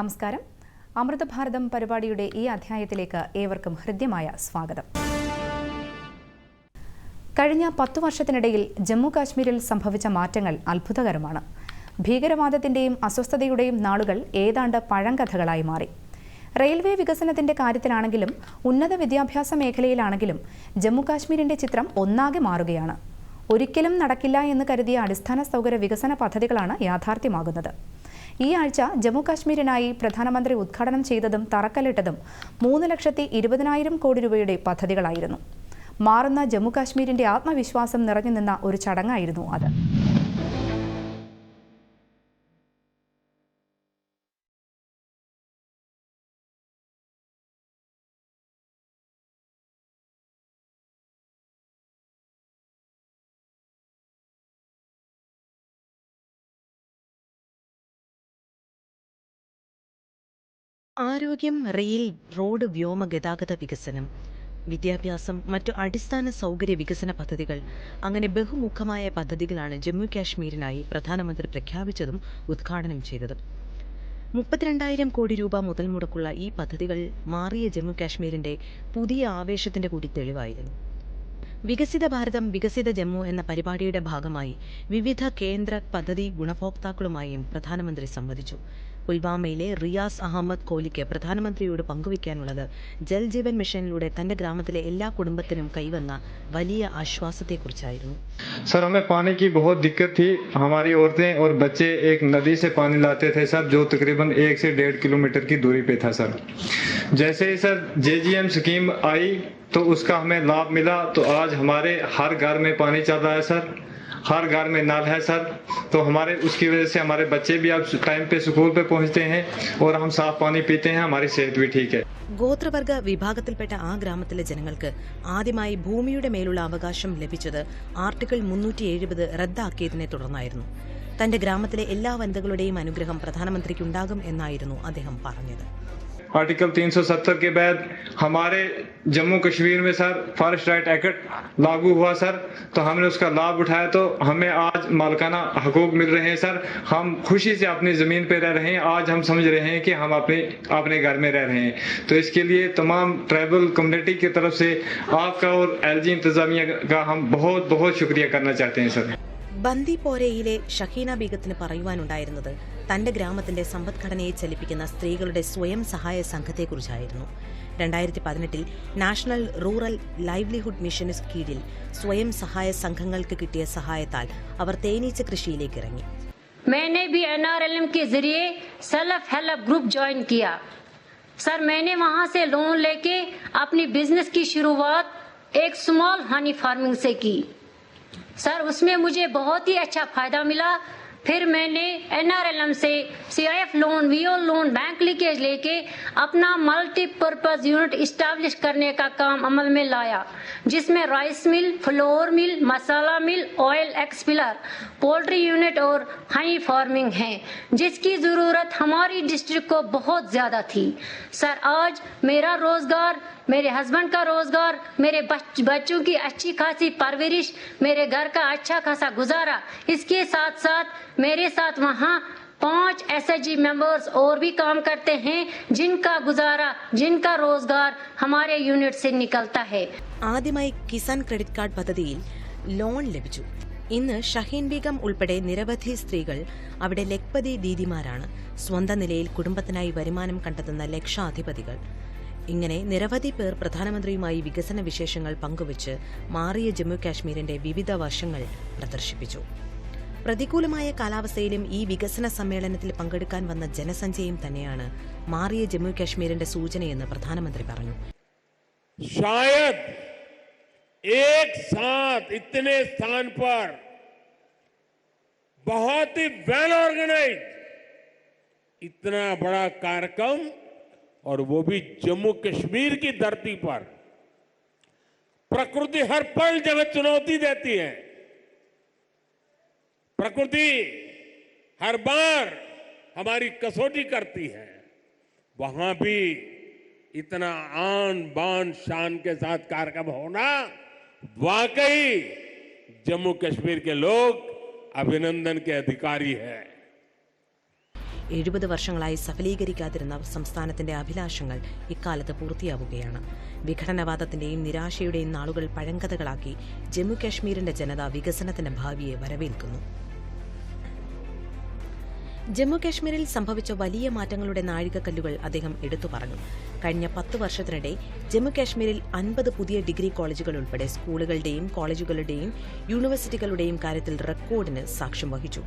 നമസ്കാരം. അമൃതഭാരതം പരിപാടിയുടെ ഈ അധ്യായത്തിലേക്ക് ഏവർക്കും ഹൃദ്യമായ സ്വാഗതം. കഴിഞ്ഞ പത്തു വർഷത്തിനിടയിൽ ജമ്മു കാശ്മീരിൽ സംഭവിച്ച മാറ്റങ്ങൾ അത്ഭുതകരമാണ്. ഭീകരവാദത്തിന്റെയും അസ്വസ്ഥതയുടെയും നാളുകൾ ഏതാണ്ട് പഴങ്കഥകളായി മാറി. റെയിൽവേ വികസനത്തിന്റെ കാര്യത്തിലാണെങ്കിലും ഉന്നത വിദ്യാഭ്യാസ മേഖലയിലാണെങ്കിലും ജമ്മുകാശ്മീരിന്റെ ചിത്രം ഒന്നാകെ മാറുകയാണ്. ഒരിക്കലും നടക്കില്ല എന്ന് കരുതിയ അടിസ്ഥാന സൗകര്യ വികസന പദ്ധതികളാണ് യാഥാർത്ഥ്യമാകുന്നത്. ഈ ആഴ്ച ജമ്മു കാശ്മീരിനായി പ്രധാനമന്ത്രി ഉദ്ഘാടനം ചെയ്തതും തറക്കല്ലിട്ടതും മൂന്ന് ലക്ഷത്തി ഇരുപതിനായിരം കോടി രൂപയുടെ പദ്ധതികളായിരുന്നു. മാറുന്ന ജമ്മു കാശ്മീരിന്റെ ആത്മവിശ്വാസം നിറഞ്ഞു നിന്ന ഒരു ചടങ്ങായിരുന്നു അത്. ആരോഗ്യം റെയിൽ റോഡ് വ്യോമ ഗതാഗത വികസനം വിദ്യാഭ്യാസം മറ്റു അടിസ്ഥാന സൗകര്യ വികസന പദ്ധതികൾ. അങ്ങനെ ബഹുമുഖമായ പദ്ധതികളാണ് ജമ്മു കാശ്മീരിനായി പ്രധാനമന്ത്രി പ്രഖ്യാപിച്ചതും ഉദ്ഘാടനം ചെയ്തതും. മുപ്പത്തിരണ്ടായിരം കോടി രൂപ മുതൽ മുടക്കുള്ള ഈ പദ്ധതികൾ മാറിയ ജമ്മു കാശ്മീരിന്റെ പുതിയ ആവേശത്തിന്റെ കൂടി തെളിവായിരുന്നു. വികസിത ഭാരതം വികസിത ജമ്മു എന്ന പരിപാടിയുടെ ഭാഗമായി വിവിധ കേന്ദ്ര പദ്ധതി ഗുണഭോക്താക്കളുമായും പ്രധാനമന്ത്രി സംവദിച്ചു. പുൽവാമയിലെ റിയാസ് അഹമ്മദ് കോലിക്ക് പ്രധാനമന്ത്രിയോട് പങ്കുവയ്ക്കാനുള്ളത് ജൽ ജീവൻ മിഷനിലൂടെ തന്റെ ഗ്രാമത്തിലെ എല്ലാ കുടുംബത്തിനും കൈവന്ന വലിയ ആശ്വാസത്തെക്കുറിച്ചായിരുന്നു सर हमें पानी की बहुत दिक्कत थी हमारी औरतें और बच्चे एक नदी से पानी लाते थे सर जो तकरीबन एक से डेढ़ किलोमीटर की दूरी पे था सर जैसे ही सर जेजीएम स्कीम आई तो उसका हमें लाभ मिला तो आज हमारे हर घर में पानी चल रहा है सर हर घर में नल है सर तो हमारे उसकी वजह से हमारे बच्चे भी अब टाइम पे स्कूल पे पहुंचते हैं और हम साफ पानी पीते हैं हमारी सेहत भी ठीक है ഗോത്രവർഗ വിഭാഗത്തിൽപ്പെട്ട ആ ഗ്രാമത്തിലെ ജനങ്ങൾക്ക് ആദ്യമായി ഭൂമിയുടെ മേലുള്ള അവകാശം ലഭിച്ചത് ആർട്ടിക്കിൾ മുന്നൂറ്റി എഴുപത് റദ്ദാക്കിയതിനെ തുടർന്നായിരുന്നു തന്റെ ഗ്രാമത്തിലെ എല്ലാ വനിതകളുടെയും അനുഗ്രഹം പ്രധാനമന്ത്രിക്കുണ്ടാകും എന്നായിരുന്നു അദ്ദേഹം പറഞ്ഞത് आर्टिकल 370 के बाद हमारे जम्मू कश्मीर में सर फॉरेस्ट राइट एक्ट लागू हुआ सर तो हमने उसका लाभ उठाया तो हमें आज मालकाना हकूक मिल रहे हैं सर हम खुशी से अपनी ज़मीन पे रह रहे हैं आज हम समझ रहे हैं कि हम अपने अपने घर में रह रहे हैं तो इसके लिए तमाम ट्राइबल कम्युनिटी की तरफ से आपका और एल इंतज़ामिया का हम बहुत बहुत शुक्रिया करना चाहते हैं सर ബന്ദിപ്പോരയിലെ ഷഹീന ബീഗത്തിന് പറയുവാനുണ്ടായിരുന്നത് തന്റെ ഗ്രാമത്തിന്റെ സമ്പദ്ഘടനയെ ചലിപ്പിക്കുന്ന സ്ത്രീകളുടെ സ്വയം സഹായ സംഘത്തെക്കുറിച്ചായിരുന്നു രണ്ടായിരത്തി പതിനെട്ടിൽ നാഷണൽ റൂറൽ ലൈവ്ലിഹുഡ് മിഷന് കീഴിൽ സ്വയം സഹായ സംഘങ്ങൾക്ക് കിട്ടിയ സഹായത്താൽ അവർ തേനീച്ച കൃഷിയിലേക്ക് ഇറങ്ങി मैंने भी एनआरएलएम के जरिए सेल्फ हेल्प ग्रुप ज्वाइन किया सर मैंने वहां से लोन लेके अपनी बिजनेस की शुरुआत एक स्मॉल हनी फार्मिंग से की सर उसमें मुझे बहुत ही अच्छा फायदा मिला फिर मैंने एनआरएलएम से CIF loan, VO loan, bank linkage लेके अपना मल्टीपर्पज यूनिट इस्टेब्लिश करने का काम अमल में लाया, जिसमें rice mill, flour mill, masala mill, oil expeller, poultry unit और हनी फ़ार्मिंग है, जिसकी ज़रूरत हमारी डिस्ट्रिक्ट को बहुत ज़्यादा थी। सर, आज मेरा रोज़गार मेरे हस्बैंड का रोजगार मेरे बच, बच्चों की अच्छी खासी परवरिश मेरे घर का अच्छा खासा गुजारा इसके साथ साथ मेरे साथ वहाँ पांच एसएचजी मेंबर्स और भी काम करते हैं जिनका गुजारा जिनका रोजगार हमारे यूनिट से निकलता है ആദ്യമായി കിസാൻ ക്രെഡിറ്റ് കാർഡ് പദ്ധതിയിൽ ലോൺ ലഭിച്ചു ഇന്ന് ഷഹീൻ ബീഗം ഉൾപ്പെടെ നിരവധി സ്ത്രീകൾ അവിടെ ലഖ്പതി ദീദിമാരാണ് സ്വന്തം നിലയിൽ കുടുംബത്തിനായി വരുമാനം കണ്ടെത്തുന്ന ലക്ഷാധിപതികൾ ഇങ്ങനെ നിരവധി പേർ പ്രധാനമന്ത്രിയുമായി വികസന വിശേഷങ്ങൾ പങ്കുവച്ച് മാറിയ ജമ്മു കാശ്മീരിന്റെ വിവിധ വശങ്ങൾ പ്രദർശിപ്പിച്ചു പ്രതികൂലമായ കാലാവസ്ഥയിലും ഈ വികസന സമ്മേളനത്തിൽ പങ്കെടുക്കാൻ വന്ന ജനസഞ്ചയം തന്നെയാണ് മാറിയ ജമ്മു കാശ്മീരിന്റെ സൂചനയെന്ന് പ്രധാനമന്ത്രി പറഞ്ഞു शायद एक साथ इतने स्थान पर बहुत ही वेल ऑर्गेनाइज इतना बड़ा कार्यक्रम और वो भी जम्मू कश्मीर की धरती पर। प्रकृति हर पल जगह चुनौती देती है। प्रकृति हर बार हमारी कसौटी करती है। वहाँ भी इतना आन बान शान के साथ कार्यक्रम होना, वाकई जम्मू कश्मीर के लोग अभिनंदन के अधिकारी है। എഴുപത് വർഷങ്ങളായി സഫലീകരിക്കാതിരുന്ന സംസ്ഥാനത്തിന്റെ അഭിലാഷങ്ങൾ ഇക്കാലത്ത് പൂർത്തിയാവുകയാണ്. വിഘടനവാദത്തിന്റെയും നിരാശയുടെയും നാളുകൾ പഴങ്കഥകളാക്കി ജമ്മു കാശ്മീരിന്റെ ജനത വികസനത്തിന്റെ ഭാവിയെ വരവേൽക്കുന്നു. ജമ്മു കാശ്മീരിൽ സംഭവിച്ച വലിയ മാറ്റങ്ങളുടെ നാഴികക്കല്ലുകൾ അദ്ദേഹം എടുത്തു പറഞ്ഞു. കഴിഞ്ഞ പത്ത് വർഷത്തിനിടെ ജമ്മു കാശ്മീരിൽ അൻപത് പുതിയ ഡിഗ്രി കോളേജുകൾ ഉൾപ്പെടെ സ്കൂളുകളുടെയും കോളേജുകളുടെയും യൂണിവേഴ്സിറ്റികളുടെയും കാര്യത്തിൽ റെക്കോർഡിന് സാക്ഷ്യം വഹിച്ചു.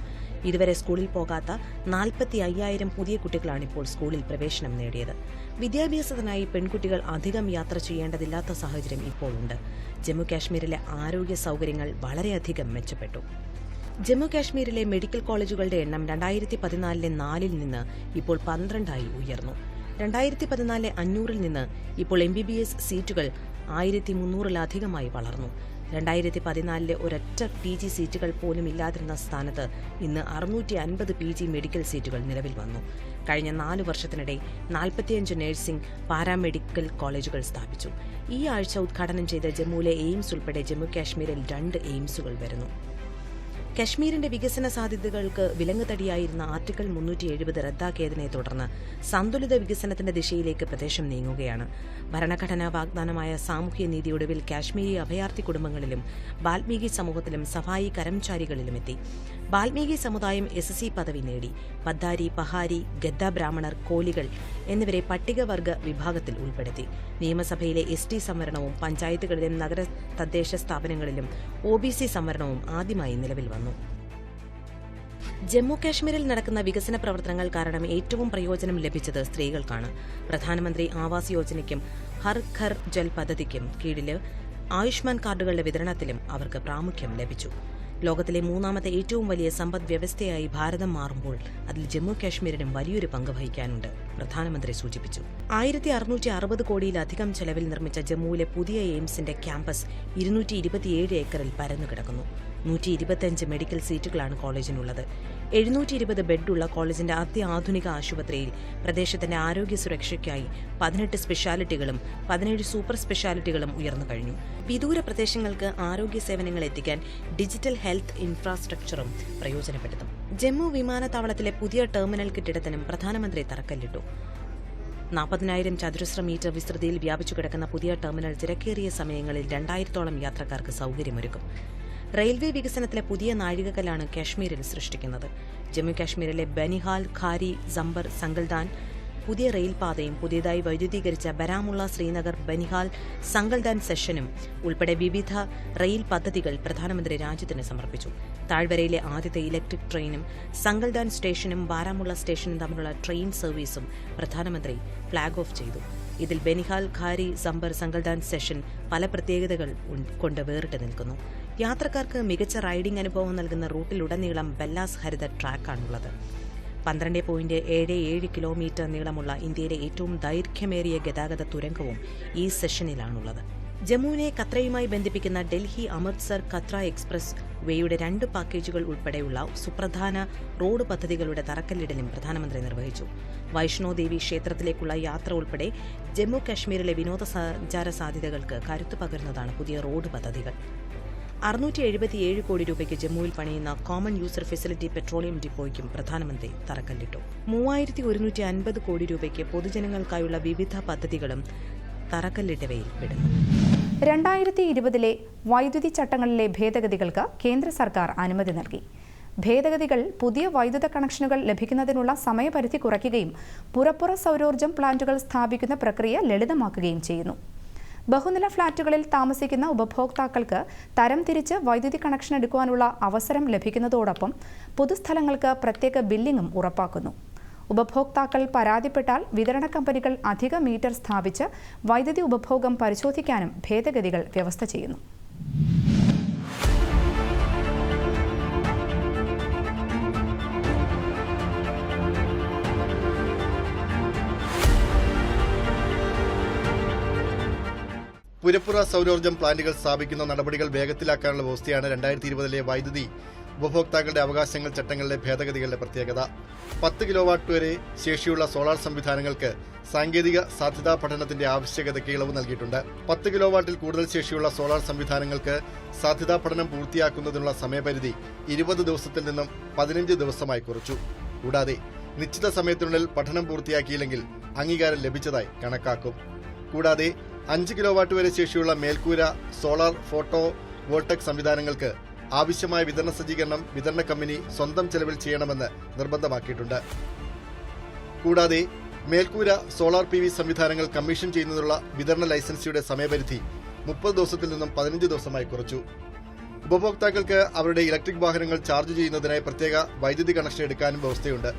ഇതുവരെ സ്കൂളിൽ പോകാത്ത നാൽപ്പത്തി അയ്യായിരം പുതിയ കുട്ടികളാണ് ഇപ്പോൾ സ്കൂളിൽ പ്രവേശനം നേടിയത്. വിദ്യാഭ്യാസത്തിനായി പെൺകുട്ടികൾ അധികം യാത്ര ചെയ്യേണ്ടതില്ലാത്ത സാഹചര്യം ഇപ്പോഴുണ്ട്. ജമ്മുകാശ്മീരിലെ ജമ്മു കാശ്മീരിലെ ആരോഗ്യ സൗകര്യങ്ങൾ വളരെയധികം മെച്ചപ്പെട്ടു. ജമ്മു കാശ്മീരിലെ മെഡിക്കൽ കോളേജുകളുടെ എണ്ണം രണ്ടായിരത്തി പതിനാലിലെ നാലിൽ നിന്ന് ഇപ്പോൾ പന്ത്രണ്ടായി ഉയർന്നു. രണ്ടായിരത്തി പതിനാലിലെ അഞ്ഞൂറിൽ നിന്ന് ഇപ്പോൾ എം ബി ബി എസ് സീറ്റുകൾ ആയിരത്തി മുന്നൂറിലധികമായി വളർന്നു. രണ്ടായിരത്തി പതിനാലിലെ ഒരൊറ്റ പി ജി സീറ്റുകൾ പോലും ഇല്ലാതിരുന്ന സ്ഥാനത്ത് ഇന്ന് അറുന്നൂറ്റി അൻപത് പി ജി മെഡിക്കൽ സീറ്റുകൾ നിലവിൽ വന്നു. കഴിഞ്ഞ നാല് വർഷത്തിനിടെ നാൽപ്പത്തിയഞ്ച് നഴ്സിംഗ് പാരാമെഡിക്കൽ കോളേജുകൾ സ്ഥാപിച്ചു. ഈ ആഴ്ച ഉദ്ഘാടനം ചെയ്ത ജമ്മുവിലെ എയിംസ് ഉൾപ്പെടെ ജമ്മു കാശ്മീരിൽ രണ്ട് എയിംസുകൾ വരുന്നു. കശ്മീരിന്റെ വികസന സാധ്യതകൾക്ക് വിലങ്ങുതടിയായിരുന്ന ആർട്ടിക്കിൾ മുന്നൂറ്റി എഴുപത് റദ്ദാക്കിയതിനെ തുടർന്ന് സന്തുലിത വികസനത്തിന്റെ ദിശയിലേക്ക് പ്രദേശം നീങ്ങുകയാണ്. ഭരണഘടനാ വാഗ്ദാനമായ സാമൂഹ്യ നീതി ഒടുവിൽ കാശ്മീരി അഭയാർത്ഥി കുടുംബങ്ങളിലും വാൽമീകി സമൂഹത്തിലും സഫായി കരംചാരികളിലും ബാൽമീകി സമുദായം എസ് സി പദവി നേടി. പദ്ധാരി പഹാരി ഗദ്ദ ബ്രാഹ്മണർ കോലികൾ എന്നിവരെ പട്ടികവർഗ വിഭാഗത്തിൽ ഉൾപ്പെടുത്തി. നിയമസഭയിലെ എസ് ടി സംവരണവും പഞ്ചായത്തുകളിലും നഗര തദ്ദേശ സ്ഥാപനങ്ങളിലും ഒ ബി സി സംവരണവും ആദ്യമായി നിലവിൽ വന്നു. ജമ്മു കാശ്മീരിൽ നടക്കുന്ന വികസന പ്രവർത്തനങ്ങൾ കാരണം ഏറ്റവും പ്രയോജനം ലഭിച്ചത് സ്ത്രീകൾക്കാണ്. പ്രധാനമന്ത്രി ആവാസ് യോജനയ്ക്കും ഹർ ഖർ ജൽ പദ്ധതിക്കും കീഴിൽ ആയുഷ്മാൻ കാർഡുകളുടെ വിതരണത്തിലും അവർക്ക് പ്രാമുഖ്യം ലഭിച്ചു. ലോകത്തിലെ മൂന്നാമത്തെ ഏറ്റവും വലിയ സമ്പദ് വ്യവസ്ഥയായി ഭാരതം മാറുമ്പോൾ അതിൽ ജമ്മു കാശ്മീരിനും വലിയൊരു പങ്ക് വഹിക്കാനുണ്ട് പ്രധാനമന്ത്രി സൂചിപ്പിച്ചു. ആയിരത്തി അറുന്നൂറ്റി അറുപത് കോടിയിലധികം ചെലവിൽ നിർമ്മിച്ച ജമ്മുവിലെ പുതിയ എയിംസിന്റെ ക്യാമ്പസ് ഇരുന്നൂറ്റി ഇരുപത്തിയേഴ് ഏക്കറിൽ പരന്നുകിടക്കുന്നു. നൂറ്റി ഇരുപത്തിയഞ്ച് മെഡിക്കൽ സീറ്റുകളാണ് കോളേജിനുള്ളത്. എഴുന്നൂറ്റി ഇരുപത് ബെഡുള്ള കോളേജിന്റെ അത്യാധുനിക ആശുപത്രിയിൽ പ്രദേശത്തിന്റെ ആരോഗ്യ സുരക്ഷയ്ക്കായി പതിനെട്ട് സ്പെഷ്യാലിറ്റികളും പതിനേഴ് സൂപ്പർ സ്പെഷ്യാലിറ്റികളും ഉയർന്നു കഴിഞ്ഞു. വിദൂര പ്രദേശങ്ങൾക്ക് ആരോഗ്യ സേവനങ്ങൾ എത്തിക്കാൻ ഡിജിറ്റൽ ഹെൽത്ത് ഇൻഫ്രാസ്ട്രക്ചറും പ്രയോജനപ്പെടുത്തും. ജമ്മു വിമാനത്താവളത്തിലെ പുതിയ ടെർമിനൽ കെട്ടിടത്തിനും പ്രധാനമന്ത്രി തറക്കല്ലിട്ടു. നാൽപ്പതിനായിരം ചതുരശ്ര മീറ്റർ വിസ്തൃതിയിൽ വ്യാപിച്ചു കിടക്കുന്ന പുതിയ ടെർമിനൽ തിരക്കേറിയ സമയങ്ങളിൽ രണ്ടായിരത്തോളം യാത്രക്കാർക്ക് സൗകര്യമൊരുക്കും. റെയിൽവേ വികസനത്തിലെ പുതിയ നാഴികക്കല്ലാണ് കാശ്മീരിൽ സൃഷ്ടിക്കുന്നത്. ജമ്മു കാശ്മീരിലെ ബനിഹാൽ ഖാരി സമ്പർ സങ്കൽദാൻ പുതിയ റെയിൽപാതയും പുതിയതായി വൈദ്യുതീകരിച്ച ബരാമുള്ള ശ്രീനഗർ ബനിഹാൽ സങ്കൽദാൻ സെഷനും ഉൾപ്പെടെ വിവിധ റെയിൽ പദ്ധതികൾ പ്രധാനമന്ത്രി രാജ്യത്തിന് സമർപ്പിച്ചു. താഴ്വരയിലെ ആദ്യത്തെ ഇലക്ട്രിക് ട്രെയിനും സങ്കൽദാൻ സ്റ്റേഷനും ബാരാമുള്ള സ്റ്റേഷനും തമ്മിലുള്ള ട്രെയിൻ സർവീസും പ്രധാനമന്ത്രി ഫ്ളാഗ് ഓഫ് ചെയ്തു. ഇതിൽ ബെനിഹാൽ ഖാരി സമ്പർ സങ്കൽദാൻ സെഷൻ പല പ്രത്യേകതകൾ കൊണ്ട് വേറിട്ട് നിൽക്കുന്നു. യാത്രക്കാർക്ക് മികച്ച റൈഡിംഗ് അനുഭവം നൽകുന്ന റൂട്ടിലുടനീളം ബെല്ലാസ് ഹരിത ട്രാക്കാണുള്ളത്. പന്ത്രണ്ട് പോയിന്റ് ഏഴ് ഏഴ് കിലോമീറ്റർ നീളമുള്ള ഇന്ത്യയിലെ ഏറ്റവും ദൈർഘ്യമേറിയ ഗതാഗത തുരങ്കവും ഈ സെഷനിലാണുള്ളത്. ജമ്മുവിനെ കത്രയുമായി ബന്ധിപ്പിക്കുന്ന ഡൽഹി അമൃത്സർ കത്ര എക്സ്പ്രസ് വേയുടെ രണ്ട് പാക്കേജുകൾ ഉൾപ്പെടെയുള്ള സുപ്രധാന റോഡ് പദ്ധതികളുടെ തറക്കല്ലിടലും പ്രധാനമന്ത്രി നിർവഹിച്ചു. വൈഷ്ണോദേവി ക്ഷേത്രത്തിലേക്കുള്ള യാത്ര ഉൾപ്പെടെ ജമ്മു കാശ്മീരിലെ വിനോദസഞ്ചാര സാധ്യതകൾക്ക് കരുത്തു പകരുന്നതാണ് പുതിയ റോഡ് പദ്ധതികൾ. അറുന്നൂറ്റി എഴുപത്തിയേഴ് കോടി രൂപയ്ക്ക് ജമ്മുവിൽ പണിയുന്ന കോമൺ യൂസർ ഫെസിലിറ്റി പെട്രോളിയം ഡിപ്പോയ്ക്കും പ്രധാനമന്ത്രി തറക്കല്ലിട്ടു. മൂവായിരത്തി ഒരുന്നൂറ്റി അൻപത് കോടി രൂപയ്ക്ക് പൊതുജനങ്ങൾക്കായുള്ള വിവിധ പദ്ധതികളും തറക്കല്ലിട്ടവയിൽ പെടുന്നു. രണ്ടായിരത്തി ഇരുപതിലെ വൈദ്യുതി ചട്ടങ്ങളിലെ ഭേദഗതികൾക്ക് കേന്ദ്ര സർക്കാർ അനുമതി നൽകി. ഭേദഗതികൾ പുതിയ വൈദ്യുത കണക്ഷനുകൾ ലഭിക്കുന്നതിനുള്ള സമയപരിധി കുറയ്ക്കുകയും പുറപ്പുറ സൗരോർജം പ്ലാന്റുകൾ സ്ഥാപിക്കുന്ന പ്രക്രിയ ലളിതമാക്കുകയും ചെയ്യുന്നു. ബഹുനില ഫ്ളാറ്റുകളിൽ താമസിക്കുന്ന ഉപഭോക്താക്കൾക്ക് തരം തിരിച്ച് വൈദ്യുതി കണക്ഷൻ എടുക്കുവാനുള്ള അവസരം ലഭിക്കുന്നതോടൊപ്പം പൊതുസ്ഥലങ്ങൾക്ക് പ്രത്യേക ബില്ലിംഗും ഉറപ്പാക്കുന്നു. ഉപഭോക്താക്കൾ പരാതിപ്പെട്ടാൽ വിതരണ കമ്പനികൾ അധിക മീറ്റർ സ്ഥാപിച്ച് വൈദ്യുതി ഉപഭോഗം പരിശോധിക്കാനും ഭേദഗതികൾ വ്യവസ്ഥ ചെയ്യുന്നു. പുരപ്പുറ സൗരോർജം പ്ലാന്റുകൾ സ്ഥാപിക്കുന്ന നടപടികൾ വേഗത്തിലാക്കാനുള്ള വ്യവസ്ഥയാണ് രണ്ടായിരത്തി ഇരുപതിലെ വൈദ്യുതി ഉപഭോക്താക്കളുടെ അവകാശങ്ങൾ ചട്ടങ്ങളിലെ ഭേദഗതികളുടെ പ്രത്യേകത. പത്ത് കിലോവാട്ട് വരെ ശേഷിയുള്ള സോളാർ സംവിധാനങ്ങൾക്ക് സാങ്കേതിക സാധ്യതാ പഠനത്തിന്റെ ആവശ്യകതയ്ക്ക് ഇളവ് നൽകിയിട്ടുണ്ട്. പത്ത് കിലോവാട്ടിൽ കൂടുതൽ ശേഷിയുള്ള സോളാർ സംവിധാനങ്ങൾക്ക് സാധ്യതാ പഠനം പൂർത്തിയാക്കുന്നതിനുള്ള സമയപരിധി ഇരുപത് ദിവസത്തിൽ നിന്നും പതിനഞ്ച് ദിവസമായി കുറച്ചു. കൂടാതെ നിശ്ചിത സമയത്തിനുള്ളിൽ പഠനം പൂർത്തിയാക്കിയില്ലെങ്കിൽ അംഗീകാരം ലഭിച്ചതായി കണക്കാക്കും. കൂടാതെ അഞ്ച് കിലോവാട്ട് വരെ ശേഷിയുള്ള മേൽക്കൂര സോളാർ ഫോട്ടോ വോൾട്ടെക് സംവിധാനങ്ങൾക്ക് ആവശ്യമായ വിതരണ സജ്ജീകരണം വിതരണ കമ്പനി സ്വന്തം ചെലവിൽ ചെയ്യണമെന്ന് നിർബന്ധമാക്കിയിട്ടുണ്ട്. കൂടാതെ മേൽക്കൂര സോളാർ പി വി സംവിധാനങ്ങൾ കമ്മീഷൻ ചെയ്യുന്നതിനുള്ള വിതരണ ലൈസൻസിയുടെ സമയപരിധി മുപ്പത് ദിവസത്തിൽ നിന്നും പതിനഞ്ച് ദിവസമായി കുറച്ചു. ഉപഭോക്താക്കൾക്ക് അവരുടെ ഇലക്ട്രിക് വാഹനങ്ങൾ ചാർജ് ചെയ്യുന്നതിനായി പ്രത്യേക വൈദ്യുതി കണക്ഷൻ എടുക്കാനും വ്യവസ്ഥയുണ്ട്.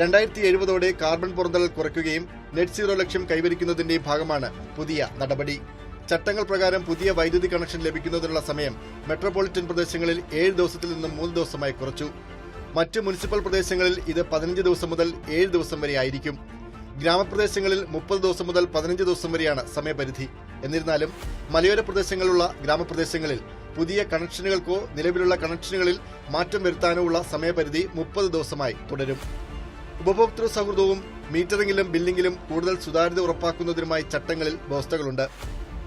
രണ്ടായിരത്തി എഴുപതോടെ കാർബൺ പുറന്തള്ളൽ കുറയ്ക്കുകയും നെറ്റ് സീറോ ലക്ഷ്യം കൈവരിക്കുന്നതിന്റെ ഭാഗമാണ് പുതിയ നടപടി. ചട്ടങ്ങൾ പ്രകാരം പുതിയ വൈദ്യുതി കണക്ഷൻ ലഭിക്കുന്നതിനുള്ള സമയം മെട്രോപൊളിറ്റൻ പ്രദേശങ്ങളിൽ ഏഴ് ദിവസത്തിൽ നിന്നും മൂന്ന് ദിവസമായി കുറച്ചു. മറ്റ് മുനിസിപ്പൽ പ്രദേശങ്ങളിൽ ഇത് പതിനഞ്ച് ദിവസം മുതൽ ഏഴ് ദിവസം വരെ ആയിരിക്കും. ഗ്രാമപ്രദേശങ്ങളിൽ മുപ്പത് ദിവസം മുതൽ പതിനഞ്ച് ദിവസം വരെയാണ് സമയപരിധി. എന്നിരുന്നാലും മലയോര പ്രദേശങ്ങളുള്ള ഗ്രാമപ്രദേശങ്ങളിൽ പുതിയ കണക്ഷനുകൾക്കോ നിലവിലുള്ള കണക്ഷനുകളിൽ മാറ്റം വരുത്താനോ ഉള്ള സമയപരിധി മുപ്പത് ദിവസമായി തുടരും. ഉപഭോക്തൃ സൗഹൃദവും മീറ്ററിംഗിലും ബില്ലിംഗിലും കൂടുതൽ സുതാര്യത ഉറപ്പാക്കുന്നതിനുമായി ചട്ടങ്ങളിൽ വ്യവസ്ഥകളുണ്ട്.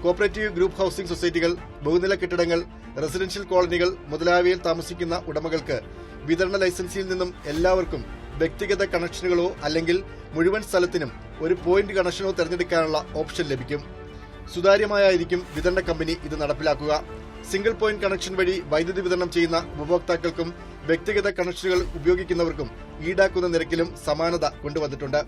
കോപ്പറേറ്റീവ് ഗ്രൂപ്പ് ഹൌസിംഗ് സൊസൈറ്റികൾ ബഹുനില കെട്ടിടങ്ങൾ റെസിഡൻഷ്യൽ കോളനികൾ മുതലായവയിൽ താമസിക്കുന്ന ഉടമകൾക്ക് വിതരണ ലൈസൻസിൽ നിന്നും എല്ലാവർക്കും വ്യക്തിഗത കണക്ഷനുകളോ അല്ലെങ്കിൽ മുഴുവൻ സ്ഥലത്തിനും ഒരു പോയിന്റ് കണക്ഷനോ തിരഞ്ഞെടുക്കാനുള്ള ഓപ്ഷൻ ലഭിക്കും. സുതാര്യമായിരിക്കും വിതരണ കമ്പനി ഇത് നടപ്പിലാക്കുക. സിംഗിൾ പോയിന്റ് കണക്ഷൻ വഴി വൈദ്യുതി വിതരണം ചെയ്യുന്ന ഉപഭോക്താക്കൾക്കും വ്യക്തിഗത കണക്ഷനുകൾ ഉപയോഗിക്കുന്നവർക്കും ഈടാക്കുന്ന നിരക്കിലും സമാനത കൊണ്ടുവന്നിട്ടുണ്ട്.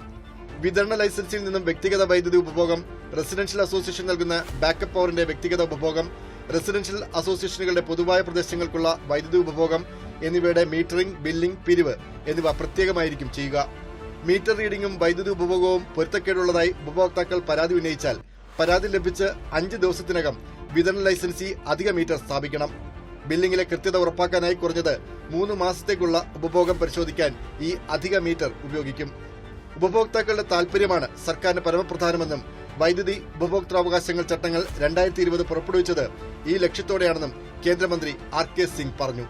വിതരണ ലൈസൻസിൽ നിന്നും വ്യക്തിഗത വൈദ്യുതി ഉപഭോഗം റെസിഡൻഷ്യൽ അസോസിയേഷൻ നൽകുന്ന ബാക്കപ്പ് പവറിന്റെ വ്യക്തിഗത ഉപഭോഗം റെസിഡൻഷ്യൽ അസോസിയേഷനുകളുടെ പൊതുവായ പ്രദേശങ്ങൾക്കുള്ള വൈദ്യുതി ഉപഭോഗം എന്നിവയുടെ മീറ്ററിംഗ് ബില്ലിംഗ് പിരിവ് എന്നിവ പ്രത്യേകമായിരിക്കും ചെയ്യുക. മീറ്റർ റീഡിംഗും വൈദ്യുതി ഉപഭോഗവും പൊരുത്തക്കേടുള്ളതായി ഉപഭോക്താക്കൾ പരാതി ഉന്നയിച്ചാൽ പരാതി ലഭിച്ച് അഞ്ച് ദിവസത്തിനകം വിതരണ ലൈസൻസി അധിക മീറ്റർ സ്ഥാപിക്കണം. ബില്ലിംഗിലെ കൃത്യത ഉറപ്പാക്കാനായി കുറഞ്ഞത് മൂന്ന് മാസത്തേക്കുള്ള ഉപഭോഗം പരിശോധിക്കാൻ ഈ അധിക മീറ്റർ ഉപയോഗിക്കും. ഉപഭോക്താക്കളുടെ താൽപര്യമാണ് സർക്കാരിന് പരമപ്രധാനമെന്നും വൈദ്യുതി ഉപഭോക്താവകാശങ്ങൾ ചട്ടങ്ങൾ രണ്ടായിരത്തി ഇരുപത് പുറപ്പെടുവിച്ചത് ഈ ലക്ഷ്യത്തോടെയാണെന്നും കേന്ദ്രമന്ത്രി ആർ കെ സിംഗ് പറഞ്ഞു.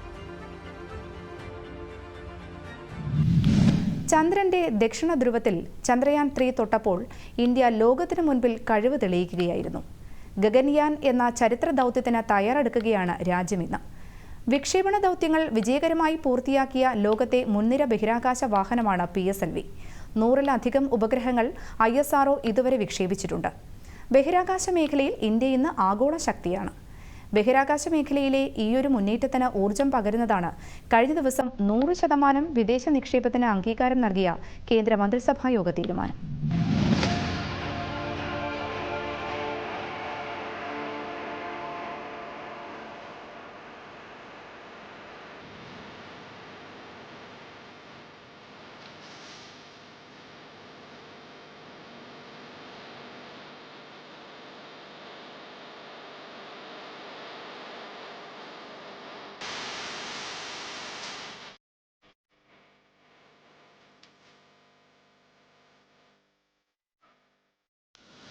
ചന്ദ്രന്റെ ദക്ഷിണ ധ്രുവത്തിൽ ചന്ദ്രയാൻ ത്രീ തൊട്ടപ്പോൾ ഇന്ത്യ ലോകത്തിനു മുൻപിൽ കഴിവ് തെളിയിക്കുകയായിരുന്നു. ഗഗൻയാൻ എന്ന ചരിത്ര ദൗത്യത്തിന് തയ്യാറെടുക്കുകയാണ് രാജ്യമിന്ന് വിക്ഷേപണ ദൗത്യങ്ങൾ വിജയകരമായി പൂർത്തിയാക്കിയ ലോകത്തെ മുൻനിര ബഹിരാകാശ വാഹനമാണ് പി എസ് എൽ വി. നൂറിലധികം ഉപഗ്രഹങ്ങൾ ഐ എസ് ആർഒ ഇതുവരെ വിക്ഷേപിച്ചിട്ടുണ്ട്. ബഹിരാകാശ മേഖലയിൽ ഇന്ത്യ ഇന്ന് ആഗോള ശക്തിയാണ്. ബഹിരാകാശ മേഖലയിലെ ഈയൊരു മുന്നേറ്റത്തിന് ഊർജം പകരുന്നതാണ് കഴിഞ്ഞ ദിവസം നൂറ് ശതമാനം വിദേശ നിക്ഷേപത്തിന് അംഗീകാരം നൽകിയ കേന്ദ്ര മന്ത്രിസഭാ യോഗ തീരുമാനം.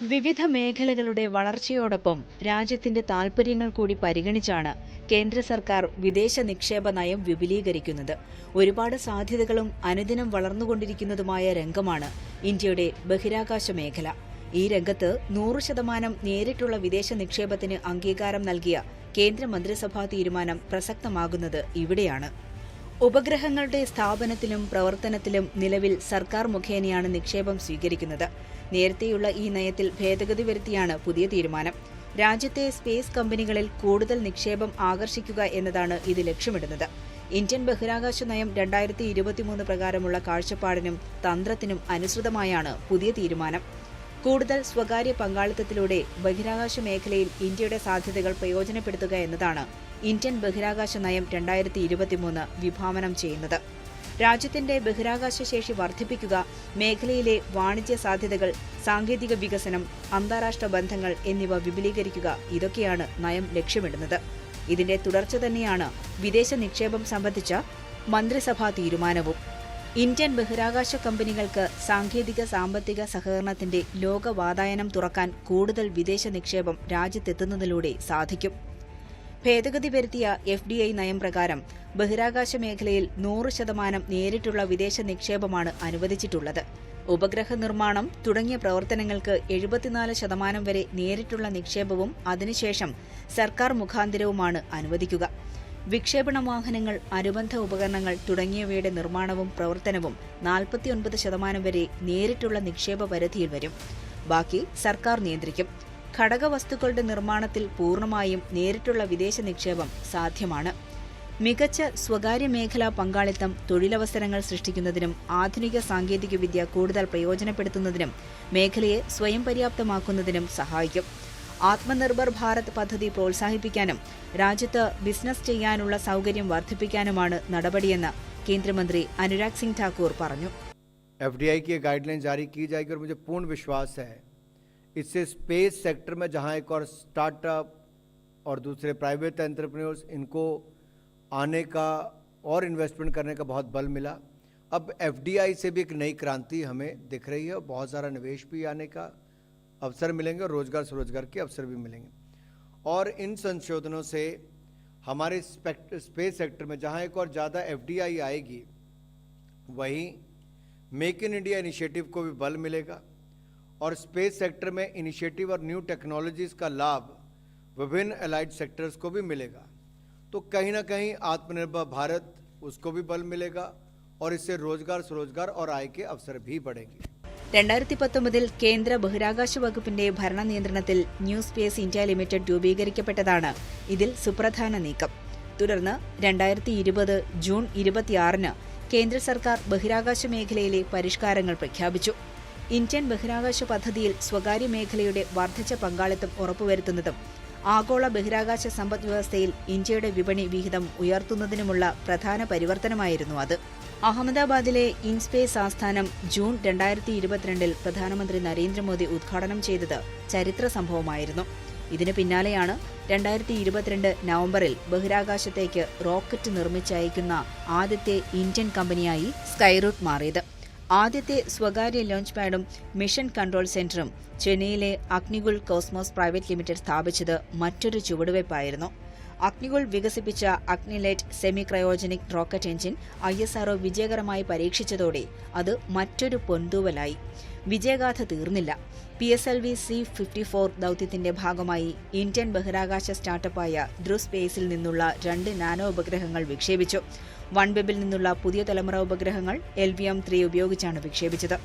വിവിധ മേഖലകളുടെ വളർച്ചയോടൊപ്പം രാജ്യത്തിന്റെ താൽപ്പര്യങ്ങൾ കൂടി പരിഗണിച്ചാണ് കേന്ദ്ര സർക്കാർ വിദേശ നിക്ഷേപ നയം വിപുലീകരിക്കുന്നത്. ഒരുപാട് സാധ്യതകളും അനുദിനം വളർന്നുകൊണ്ടിരിക്കുന്നതുമായ രംഗമാണ് ഇന്ത്യയുടെ ബഹിരാകാശ മേഖല. ഈ രംഗത്ത് നൂറ് ശതമാനം നേരിട്ടുള്ള വിദേശ നിക്ഷേപത്തിന് അംഗീകാരം നൽകിയ കേന്ദ്ര മന്ത്രിസഭാ തീരുമാനം പ്രസക്തമാകുന്നത് ഇവിടെയാണ്. ഉപഗ്രഹങ്ങളുടെ സ്ഥാപനത്തിലും പ്രവർത്തനത്തിലും നിലവിൽ സർക്കാർ മുഖേനയാണ് നിക്ഷേപം സ്വീകരിക്കുന്നത്. നേരത്തെയുള്ള ഈ നയത്തിൽ ഭേദഗതി വരുത്തിയാണ് പുതിയ തീരുമാനം. രാജ്യത്തെ സ്പേസ് കമ്പനികളിൽ കൂടുതൽ നിക്ഷേപം ആകർഷിക്കുക എന്നതാണ് ഇത് ലക്ഷ്യമിടുന്നത്. ഇന്ത്യൻ ബഹിരാകാശ നയം രണ്ടായിരത്തി ഇരുപത്തിമൂന്ന് പ്രകാരമുള്ള കാഴ്ചപ്പാടിനും തന്ത്രത്തിനും അനുസൃതമായാണ് പുതിയ തീരുമാനം. കൂടുതൽ സ്വകാര്യ പങ്കാളിത്തത്തിലൂടെ ബഹിരാകാശ മേഖലയിൽ ഇന്ത്യയുടെ സാധ്യതകൾ പ്രയോജനപ്പെടുത്തുക എന്നതാണ് ഇന്ത്യൻ ബഹിരാകാശ നയം രണ്ടായിരത്തി വിഭാവനം ചെയ്യുന്നത്. രാജ്യത്തിന്റെ ബഹിരാകാശ ശേഷി വർദ്ധിപ്പിക്കുക മേഖലയിലെ വാണിജ്യ സാധ്യതകൾ സാങ്കേതിക വികസനം അന്താരാഷ്ട്ര ബന്ധങ്ങൾ എന്നിവ വിപുലീകരിക്കുക. ഇതൊക്കെയാണ് നയം ലക്ഷ്യമിടുന്നത്. ഇതിന്റെ തുടർച്ച തന്നെയാണ് വിദേശ നിക്ഷേപം സംബന്ധിച്ച മന്ത്രിസഭാ തീരുമാനവും. ഇന്ത്യൻ ബഹിരാകാശ കമ്പനികൾക്ക് സാങ്കേതിക സാമ്പത്തിക സഹകരണത്തിന്റെ ലോകവാതായനം തുറക്കാൻ കൂടുതൽ വിദേശ നിക്ഷേപം രാജ്യത്തെത്തുന്നതിലൂടെ സാധിക്കും. ഭേദഗതി വരുത്തിയ എഫ് ഡി ഐ നയം പ്രകാരം ബഹിരാകാശ മേഖലയിൽ നൂറ് ശതമാനം നേരിട്ടുള്ള വിദേശ നിക്ഷേപമാണ് അനുവദിച്ചിട്ടുള്ളത്. ഉപഗ്രഹ നിർമ്മാണം തുടങ്ങിയ പ്രവർത്തനങ്ങൾക്ക് എഴുപത്തിനാല് ശതമാനം വരെ നേരിട്ടുള്ള നിക്ഷേപവും അതിനുശേഷം സർക്കാർ മുഖാന്തരവുമാണ് അനുവദിക്കുക. വിക്ഷേപണ വാഹനങ്ങൾ അനുബന്ധ ഉപകരണങ്ങൾ തുടങ്ങിയവയുടെ നിർമ്മാണവും പ്രവർത്തനവും നാൽപ്പത്തിയൊൻപത് ശതമാനം വരെ നേരിട്ടുള്ള നിക്ഷേപ പരിധിയിൽ വരും. ബാക്കി സർക്കാർ നിയന്ത്രിക്കും. ഘടകവസ്തുക്കളുടെ നിർമ്മാണത്തിൽ പൂർണ്ണമായും നേരിട്ടുള്ള വിദേശ നിക്ഷേപം സാധ്യമാണ് മികച്ച സ്വകാര്യ മേഖലാ പങ്കാളിത്തം തൊഴിലവസരങ്ങൾ സൃഷ്ടിക്കുന്നതിനും ആധുനിക സാങ്കേതികവിദ്യ കൂടുതൽ പ്രയോജനപ്പെടുത്തുന്നതിനും മേഖലയെ സ്വയം പര്യാപ്തമാക്കുന്നതിനും സഹായിക്കും ആത്മനിർഭർ ഭാരത് പദ്ധതി പ്രോത്സാഹിപ്പിക്കാനും രാജ്യത്ത് ബിസിനസ് ചെയ്യാനുള്ള സൗകര്യം വർദ്ധിപ്പിക്കാനുമാണ് നടപടിയെന്ന് കേന്ദ്രമന്ത്രി അനുരാഗ് സിംഗ് ഠാക്കൂർ പറഞ്ഞു एफडीआई की गाइडलाइन जारी की जाएगी और मुझे पूर्ण विश्वास है इससे स्पेस सेक्टर में जहाँ एक और स्टार्टअप और दूसरे प्राइवेट एंटरप्रेन्योर्स इनको आने का और इन्वेस्टमेंट करने का बहुत बल मिला। अब एफडीआई से भी एक नई क्रांति हमें दिख रही है और बहुत सारा निवेश भी आने का अवसर मिलेंगे और रोज़गार स्वरोजगार के अवसर भी मिलेंगे। और इन संशोधनों से हमारे स्पेस सेक्टर में जहाँ एक और ज़्यादा एफडीआई आएगी, वहीं मेक इन इंडिया इनिशिएटिव को भी बल मिलेगा। और स्पेस सेक्टर में इनिशिएटिव और न्यू टेक्नोलॉजीज का लाभ विभिन्न अलाइड सेक्टर्स को भी मिलेगा तो कहीं ना कहीं आत्मनिर्भर भारत उसको भी बल मिलेगा और इससे रोजगार स्वरोजगार और आय के अवसर भी बढ़ेंगे രണ്ടായിരത്തി പത്തൊമ്പതിൽ കേന്ദ്ര ബഹിരാകാശ വകുപ്പിന്റെ ഭരണ നിയന്ത്രണത്തിൽ ന്യൂ സ്പേസ് ഇന്ത്യ ലിമിറ്റഡ് രൂപീകരിക്കപ്പെട്ടതാണ് ഇതിൽ സുപ്രധാന നീക്കം തുടർന്ന് രണ്ടായിരത്തി ഇരുപത് ജൂൺ ഇരുപത്തിയാറിന് കേന്ദ്ര സർക്കാർ ബഹിരാകാശ മേഖലയിലെ പരിഷ്കാരങ്ങൾ പ്രഖ്യാപിച്ചു ഇന്ത്യൻ ബഹിരാകാശ പദ്ധതിയിൽ സ്വകാര്യ മേഖലയുടെ വർദ്ധിച്ച പങ്കാളിത്തം ഉറപ്പുവരുത്തുന്നതും ആഗോള ബഹിരാകാശ സമ്പദ് വ്യവസ്ഥയിൽ ഇന്ത്യയുടെ വിപണി വിഹിതം ഉയർത്തുന്നതിനുമുള്ള പ്രധാന പരിവർത്തനമായിരുന്നു അത്. അഹമ്മദാബാദിലെ ഇൻസ്പേസ് ആസ്ഥാനം ജൂൺ രണ്ടായിരത്തി ഇരുപത്തിരണ്ടിൽ പ്രധാനമന്ത്രി നരേന്ദ്രമോദി ഉദ്ഘാടനം ചെയ്തത് ചരിത്ര സംഭവമായിരുന്നു. ഇതിനു പിന്നാലെയാണ് രണ്ടായിരത്തി ഇരുപത്തിരണ്ട് നവംബറിൽ ബഹിരാകാശത്തേക്ക് റോക്കറ്റ് നിർമ്മിച്ചയക്കുന്ന ആദ്യത്തെ ഇന്ത്യൻ കമ്പനിയായി സ്കൈറൂട്ട് മാറിയത്. ആദ്യത്തെ സ്വകാര്യ ലോഞ്ച് പാഡും മിഷൻ കൺട്രോൾ സെന്ററും ചെന്നൈയിലെ അഗ്നികുൾ കോസ്മോസ് പ്രൈവറ്റ് ലിമിറ്റഡ് സ്ഥാപിച്ചത് മറ്റൊരു ചുവടുവയ്പായിരുന്നു. അഗ്നികുൾ വികസിപ്പിച്ച Agnilet semi cryogenic rocket engine ISRO വിജയകരമായി പരീക്ഷിച്ചതോടെ അത് മറ്റൊരു പൊന്തൂവലായി വിജയഗാഥ തീർന്നില്ല. P S L V C fifty four ദൌത്യത്തിന്റെ ഭാഗമായി ഇന്ത്യൻ ബഹിരാകാശ സ്റ്റാർട്ടപ്പായ ധ്രുവ് സ്പേസിൽ നിന്നുള്ള രണ്ട് നാനോ ഉപഗ്രഹങ്ങൾ വിക്ഷേപിച്ചു. വൺവെബിൽ നിന്നുള്ള പുതിയ തലമുറ ഉപഗ്രഹങ്ങൾ എൽ വി എം ത്രീ ഉപയോഗിച്ചാണ് വിക്ഷേപിച്ചത്.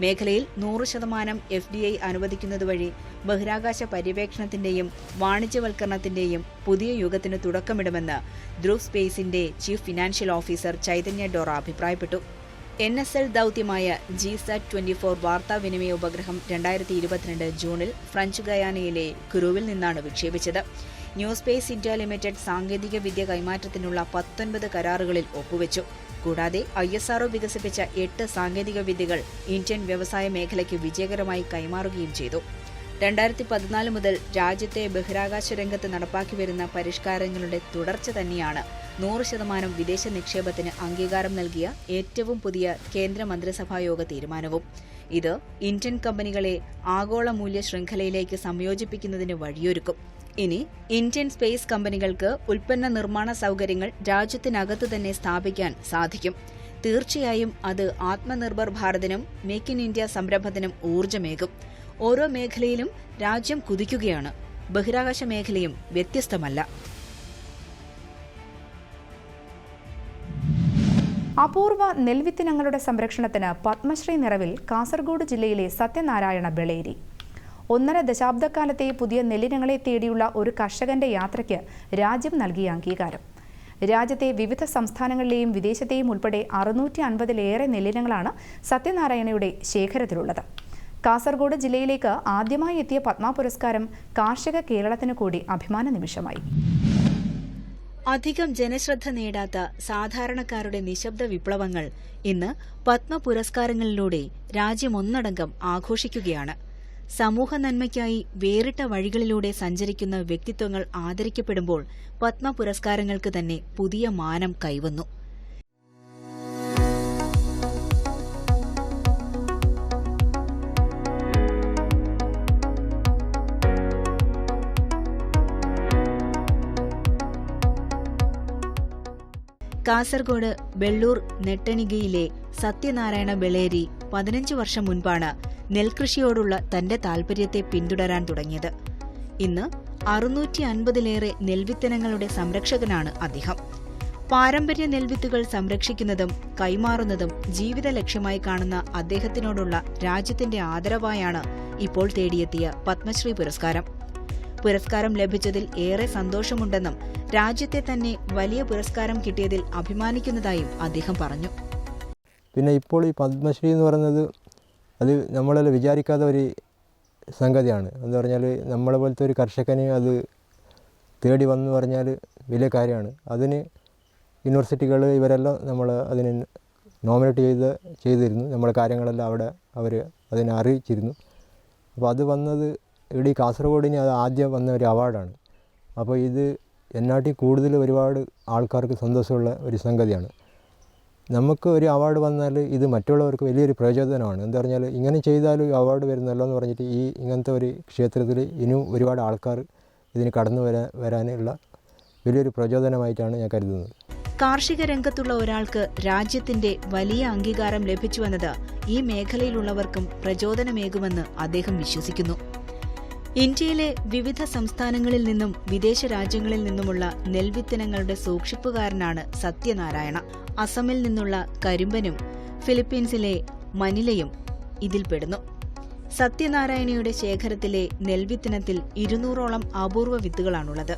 മേഖലയിൽ നൂറ് ശതമാനം എഫ് ഡി ഐ അനുവദിക്കുന്നതുവഴി ബഹിരാകാശ പര്യവേക്ഷണത്തിന്റെയും വാണിജ്യവൽക്കരണത്തിന്റെയും പുതിയ യുഗത്തിന് തുടക്കമിടുമെന്ന് ധ്രുവ് സ്പേസിന്റെ chief financial officer Chaitanya Dora അഭിപ്രായപ്പെട്ടു. എൻ എസ് എൽ ദൌത്യമായ ജി സാറ്റ് ട്വന്റി ഫോർ വാർത്താവിനിമയ ഉപഗ്രഹം രണ്ടായിരത്തി ഇരുപത്തിരണ്ട് ജൂണിൽ ഫ്രഞ്ച് ഗയാനയിലെ കുരുവിൽ നിന്നാണ് വിക്ഷേപിച്ചത്. ന്യൂ സ്പേസ് ഇന്ത്യ ലിമിറ്റഡ് സാങ്കേതിക വിദ്യ കൈമാറ്റത്തിനുള്ള പത്തൊൻപത് കരാറുകളിൽ ഒപ്പുവെച്ചു. കൂടാതെ ഐ എസ് ആർഒ വികസിപ്പിച്ച എട്ട് സാങ്കേതിക വിദ്യകൾ ഇന്ത്യൻ വ്യവസായ മേഖലയ്ക്ക് വിജയകരമായി കൈമാറുകയും ചെയ്തു. രണ്ടായിരത്തി പതിനാല് മുതൽ രാജ്യത്തെ ബഹിരാകാശ രംഗത്ത് നടപ്പാക്കി വരുന്ന പരിഷ്കാരങ്ങളുടെ തുടർച്ച തന്നെയാണ് നൂറ് ശതമാനം വിദേശ നിക്ഷേപത്തിന് അംഗീകാരം നൽകിയ ഏറ്റവും പുതിയ കേന്ദ്ര മന്ത്രിസഭായോഗ തീരുമാനവും. ഇത് ഇന്ത്യൻ കമ്പനികളെ ആഗോള മൂല്യ ശൃംഖലയിലേക്ക് സംയോജിപ്പിക്കുന്നതിന് വഴിയൊരുക്കും. ഇനി ഇന്ത്യൻ സ്പേസ് കമ്പനികൾക്ക് ഉൽപ്പന്ന നിർമ്മാണ സൗകര്യങ്ങൾ രാജ്യത്തിനകത്ത് തന്നെ സ്ഥാപിക്കാൻ സാധിക്കും. തീർച്ചയായും അത് ആത്മനിർഭർ ഭാരതിനും മേക്ക് ഇൻ ഇന്ത്യ സംരംഭത്തിനും ഊർജമേകും. ഓരോ മേഖലയിലും രാജ്യം കുതിക്കുകയാണ്. ബഹിരാകാശ മേഖലയും വ്യത്യസ്തമല്ല. അപൂർവ നെൽവിത്തിനങ്ങളുടെ സംരക്ഷണത്തിന് പത്മശ്രീ നിറവിൽ കാസർഗോഡ് ജില്ലയിലെ സത്യനാരായണ ബളേരി. ഒന്നര ദശാബ്ദക്കാലത്തെ പുതിയ നെല്ലിനങ്ങളെ തേടിയുള്ള ഒരു കർഷകന്റെ യാത്രയ്ക്ക് രാജ്യം നൽകിയ അംഗീകാരം. രാജ്യത്തെ വിവിധ സംസ്ഥാനങ്ങളിലെയും വിദേശത്തെയും ഉൾപ്പെടെ അറുന്നൂറ്റി അൻപതിലേറെ നെല്ലിനങ്ങളാണ് സത്യനാരായണയുടെ ശേഖരത്തിലുള്ളത്. കാസർഗോഡ് ജില്ലയിലേക്ക് ആദ്യമായി എത്തിയ പത്മ പുരസ്കാരം കാർഷിക കേരളത്തിന് കൂടി അഭിമാന നിമിഷമായി. അധികം ജനശ്രദ്ധ നേടാത്ത സാധാരണക്കാരുടെ നിശബ്ദ വിപ്ലവങ്ങൾ ഇന്ന് പത്മ പുരസ്കാരങ്ങളിലൂടെ രാജ്യമൊന്നടങ്കം ആഘോഷിക്കുകയാണ്. സമൂഹ നന്മയ്ക്കായി വേറിട്ട വഴികളിലൂടെ സഞ്ചരിക്കുന്ന വ്യക്തിത്വങ്ങൾ ആദരിക്കപ്പെടുമ്പോൾ പത്മ പുരസ്കാരങ്ങൾക്ക് തന്നെ പുതിയ മാനം കൈവന്നു. കാസർഗോഡ് വെള്ളൂർ നെട്ടണികയിലെ സത്യനാരായണ ബെളേരി പതിനഞ്ച് വർഷം മുൻപാണ് നെൽകൃഷിയോടുള്ള തന്റെ താൽപര്യത്തെ പിന്തുടരാൻ തുടങ്ങിയത്. ഇന്ന് അറുന്നൂറ്റി അൻപതിലേറെ നെൽവിത്തനങ്ങളുടെ സംരക്ഷകനാണ് അദ്ദേഹം. പാരമ്പര്യ നെൽവിത്തുകൾ സംരക്ഷിക്കുന്നതും കൈമാറുന്നതും ജീവിത ലക്ഷ്യമായി കാണുന്ന അദ്ദേഹത്തിനോടുള്ള രാജ്യത്തിന്റെ ആദരവായാണ് ഇപ്പോൾ തേടിയെത്തിയ പത്മശ്രീ പുരസ്കാരം. പുരസ്കാരം ലഭിച്ചതിൽ ഏറെ സന്തോഷമുണ്ടെന്നും രാജ്യത്തെ തന്നെ വലിയ പുരസ്കാരം കിട്ടിയതിൽ അഭിമാനിക്കുന്നതായും അദ്ദേഹം പറഞ്ഞു. പിന്നെ ഇപ്പോൾ ഈ പത്മശ്രീ എന്ന് പറയുന്നത് അത് നമ്മളെല്ലാം വിചാരിക്കാത്ത ഒരു സംഗതിയാണ്. എന്ന് പറഞ്ഞാൽ നമ്മളെ പോലത്തെ ഒരു കർഷകന് അത് തേടി വന്നു പറഞ്ഞാൽ വലിയ കാര്യമാണ്. അതിന് യൂണിവേഴ്സിറ്റികൾ ഇവരെല്ലാം നമ്മൾ അതിന് നോമിനേറ്റ് ചെയ്ത് ചെയ്തിരുന്നു. നമ്മുടെ കാര്യങ്ങളെല്ലാം അവിടെ അവർ അതിനെ അറിയിച്ചിരുന്നു. അപ്പോൾ അത് വന്നത് ഇവിടെ ഈ കാസർഗോഡിന് അത് ആദ്യം വന്ന ഒരു അവാർഡാണ്. അപ്പോൾ ഇത് എന്നാട്ടി കൂടുതൽ ഒരുപാട് ആൾക്കാർക്ക് സന്തോഷമുള്ള ഒരു സംഗതിയാണ്. നമുക്ക് ഒരു അവാർഡ് വന്നാൽ ഇത് മറ്റുള്ളവർക്ക് വലിയൊരു പ്രയോജനമാണ് എന്താ പറഞ്ഞാൽ ഇങ്ങനെ ചെയ്താൽ അവാർഡ് വരുന്നല്ലോ എന്ന് പറഞ്ഞിട്ട് ഈ ഇങ്ങനത്തെ ഒരു ക്ഷേത്രത്തിൽ ഇനിയും ഒരുപാട് ആൾക്കാർ ഇതിന് കടന്നു വരാൻ വരാനുള്ള വലിയൊരു പ്രചോദനമായിട്ടാണ് ഞാൻ കരുതുന്നത്. കാർഷിക രംഗത്തുള്ള ഒരാൾക്ക് രാജ്യത്തിന്റെ വലിയ അംഗീകാരം ലഭിച്ചുവെന്നത് ഈ മേഖലയിലുള്ളവർക്കും പ്രചോദനമേകുമെന്ന് അദ്ദേഹം വിശ്വസിക്കുന്നു. ഇന്ത്യയിലെ വിവിധ സംസ്ഥാനങ്ങളിൽ നിന്നും വിദേശ രാജ്യങ്ങളിൽ നിന്നുമുള്ള നെൽവിത്തനങ്ങളുടെ സൂക്ഷിപ്പുകാരനാണ് സത്യനാരായണ. അസമിൽ നിന്നുള്ള കരിമ്പനും ഫിലിപ്പീൻസിലെ മനിലയും ഇതിൽപ്പെടുന്നു സത്യനാരായണയുടെ ശേഖരത്തിലെ നെൽവിത്തിനത്തിൽ ഇരുന്നൂറോളം അപൂർവ വിത്തുകളാണുള്ളത്.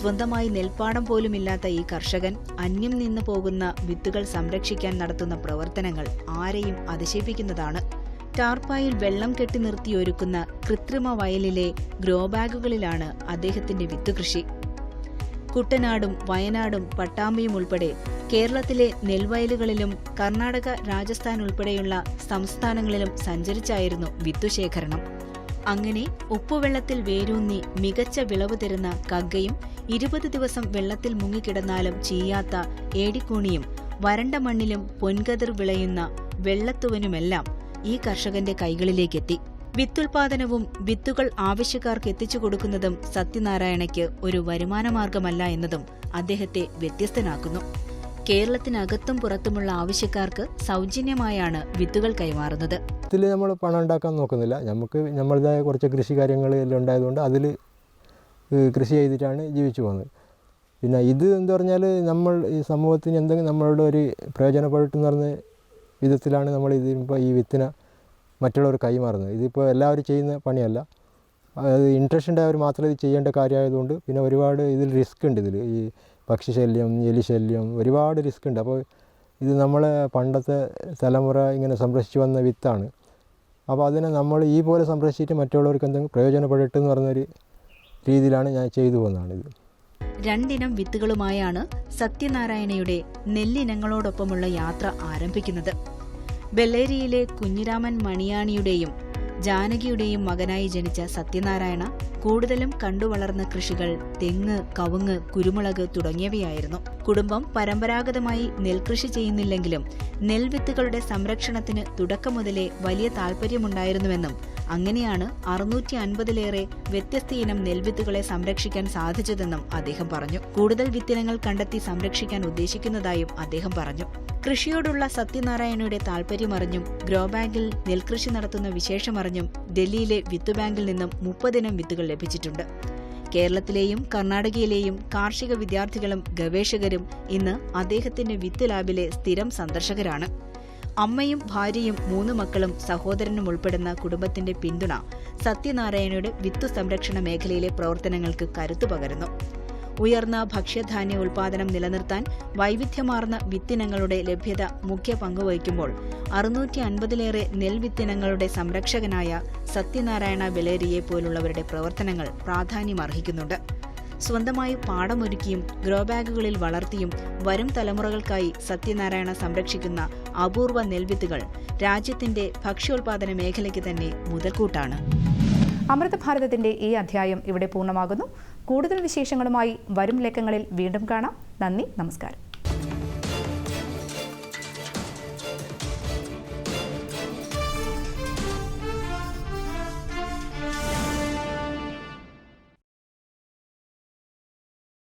സ്വന്തമായി നെൽപ്പാടം പോലുമില്ലാത്ത ഈ കർഷകൻ അന്യം നിന്ന് പോകുന്ന വിത്തുകൾ സംരക്ഷിക്കാൻ നടത്തുന്ന പ്രവർത്തനങ്ങൾ ആരെയും അതിശയിപ്പിക്കുന്നതാണ്. ടാർപ്പായിൽ വെള്ളം കെട്ടി നിർത്തി ഒരുക്കുന്ന കൃത്രിമ വയലിലെ ഗ്രോ ബാഗുകളിലാണ് അദ്ദേഹത്തിന്റെ വിത്തുകൃഷി കുട്ടനാടും വയനാടും പട്ടാമ്പിയും ഉൾപ്പെടെ കേരളത്തിലെ നെൽവയലുകളിലും കർണാടക രാജസ്ഥാൻ ഉൾപ്പെടെയുള്ള സംസ്ഥാനങ്ങളിലും സഞ്ചരിച്ചായിരുന്നു വിത്തുശേഖരണം അങ്ങനെ ഉപ്പുവെള്ളത്തിൽ വേരൂന്നി മികച്ച വിളവ് തരുന്ന കഗ്ഗയും ഇരുപത് ദിവസം വെള്ളത്തിൽ മുങ്ങിക്കിടന്നാലും ചീയാത്ത ഏടിക്കൂണിയും വരണ്ട മണ്ണിലും പൊൻകതിർ വിളയുന്ന വെള്ളത്തുവനുമെല്ലാം ഈ കർഷകന്റെ കൈകളിലേക്കെത്തി. വിത്തുൽപാദനവും വിത്തുകൾ ആവശ്യക്കാർക്ക് എത്തിച്ചു കൊടുക്കുന്നതും സത്യനാരായണയ്ക്ക് ഒരു വരുമാനമാർഗമല്ല എന്നതും അദ്ദേഹത്തെ വ്യത്യസ്തനാക്കുന്നു. കേരളത്തിനകത്തും പുറത്തുമുള്ള ആവശ്യക്കാർക്ക് സൗജന്യമായാണ് വിത്തുകൾ കൈമാറുന്നത്. ഇതിൽ നമ്മൾ പണം ഉണ്ടാക്കാൻ നോക്കുന്നില്ല. നമുക്ക് നമ്മളുടേതായ കുറച്ച് കൃഷി കാര്യങ്ങൾ എല്ലാം ഉണ്ടായതുകൊണ്ട് അതിൽ കൃഷി ചെയ്തിട്ടാണ് ജീവിച്ചു പോകുന്നത്. പിന്നെ ഇത് എന്ന് പറഞ്ഞാൽ നമ്മൾ ഈ സമൂഹത്തിന് എന്തെങ്കിലും നമ്മളുടെ ഒരു പ്രയോജനപ്പെട്ടെന്ന് പറഞ്ഞ വിധത്തിലാണ് നമ്മൾ ഇതിപ്പോൾ ഈ വിത്തിനെ മറ്റുള്ളവർ കൈമാറുന്നത്. ഇതിപ്പോൾ എല്ലാവരും ചെയ്യുന്ന പണിയല്ല. അത് ഇൻട്രസ്റ്റ് ഉണ്ടായവർ മാത്രമേ ഇത് ചെയ്യേണ്ട കാര്യമായതുകൊണ്ട് പിന്നെ ഒരുപാട് ഇതിൽ റിസ്ക് ഉണ്ട് ഇതിൽ. ഈ പക്ഷിശല്യം എലിശല്യം ഒരുപാട് റിസ്ക് ഉണ്ട്. അപ്പോൾ ഇത് നമ്മൾ പണ്ടത്തെ തലമുറ ഇങ്ങനെ സംരക്ഷിച്ചു വന്ന വിത്താണ്. അപ്പോൾ അതിനെ നമ്മൾ ഈ പോലെ സംരക്ഷിച്ചിട്ട് മറ്റുള്ളവർക്ക് എന്തെങ്കിലും പ്രയോജനപ്പെടട്ടെന്ന് പറഞ്ഞൊരു രീതിയിലാണ് ഞാൻ ചെയ്തു പോകുന്നതാണിത്. രണ്ടിനം വിത്തുകളുമായാണ് സത്യനാരായണയുടെ നെല്ലിനങ്ങളോടൊപ്പമുള്ള യാത്ര ആരംഭിക്കുന്നത്. ബെല്ലേരിയിലെ കുഞ്ഞിരാമൻ മണിയാണിയുടെയും ജാനകിയുടെയും മകനായി ജനിച്ച സത്യനാരായണ കൂടുതലും കണ്ടുവളർന്ന കൃഷികൾ തെങ്ങ് കവുങ്ങ് കുരുമുളക് തുടങ്ങിയവയായിരുന്നു. കുടുംബം പരമ്പരാഗതമായി നെൽകൃഷി ചെയ്യുന്നില്ലെങ്കിലും നെൽവിത്തുകളുടെ സംരക്ഷണത്തിന് തുടക്കം മുതലേ വലിയ താൽപര്യമുണ്ടായിരുന്നുവെന്നും അങ്ങനെയാണ് അറുന്നൂറ്റി അൻപതിലേറെ വ്യത്യസ്ത ഇനം നെൽവിത്തുകളെ സംരക്ഷിക്കാൻ സാധിച്ചതെന്നും അദ്ദേഹം പറഞ്ഞു. കൂടുതൽ വിത്തിനങ്ങൾ കണ്ടെത്തി സംരക്ഷിക്കാൻ ഉദ്ദേശിക്കുന്നതായും അദ്ദേഹം പറഞ്ഞു. കൃഷിയോടുള്ള സത്യനാരായണയുടെ താൽപര്യമറിഞ്ഞും ഗ്രോ ബാങ്കിൽ നെൽകൃഷി നടത്തുന്ന വിശേഷമറിഞ്ഞും ഡൽഹിയിലെ വിത്ത് ബാങ്കിൽ നിന്നും മുപ്പതിനം വിത്തുകൾ ലഭിച്ചിട്ടുണ്ട്. കേരളത്തിലെയും കർണാടകയിലെയും കാർഷിക വിദ്യാർത്ഥികളും ഗവേഷകരും ഇന്ന് അദ്ദേഹത്തിന്റെ വിത്ത് ലാബിലെ സ്ഥിരം സന്ദർശകരാണ്. അമ്മയും ഭാര്യയും മൂന്ന് മക്കളും സഹോദരനും ഉൾപ്പെടുന്ന കുടുംബത്തിന്റെ പിന്തുണ സത്യനാരായണയുടെ വിത്തു സംരക്ഷണ മേഖലയിലെ പ്രവർത്തനങ്ങൾക്ക് കരുത്തു പകരുന്നു. ഉയർന്ന ഭക്ഷ്യധാന്യ ഉൽപാദനം നിലനിർത്താൻ വൈവിധ്യമാർന്ന വിത്തിനങ്ങളുടെ ലഭ്യത മുഖ്യ പങ്കുവഹിക്കുമ്പോൾ അറുന്നൂറ്റി അൻപതിലേറെ നെൽവിത്തിനങ്ങളുടെ സംരക്ഷകനായ സത്യനാരായണ ബെലേരിയെ പോലുള്ളവരുടെ പ്രവർത്തനങ്ങൾ പ്രാധാന്യമർഹിക്കുന്നുണ്ട്. സ്വന്തമായി പാടമൊരുക്കിയും ഗ്രോ ബാഗുകളിൽ വളർത്തിയും വരും തലമുറകൾക്കായി സത്യനാരായണ സംരക്ഷിക്കുന്ന അപൂർവ നെൽവിത്തുകൾ രാജ്യത്തിന്റെ ഭക്ഷ്യോൽപാദന മേഖലയ്ക്ക് തന്നെ മുതൽക്കൂട്ടാണ്. അമൃത ഭാരതത്തിന്റെ ഈ അധ്യായം ഇവിടെ പൂർണമാകുന്നു. കൂടുതൽ വിശേഷങ്ങളുമായി വരും ലക്കങ്ങളിൽ വീണ്ടും കാണാം. നന്ദി നമസ്കാരം.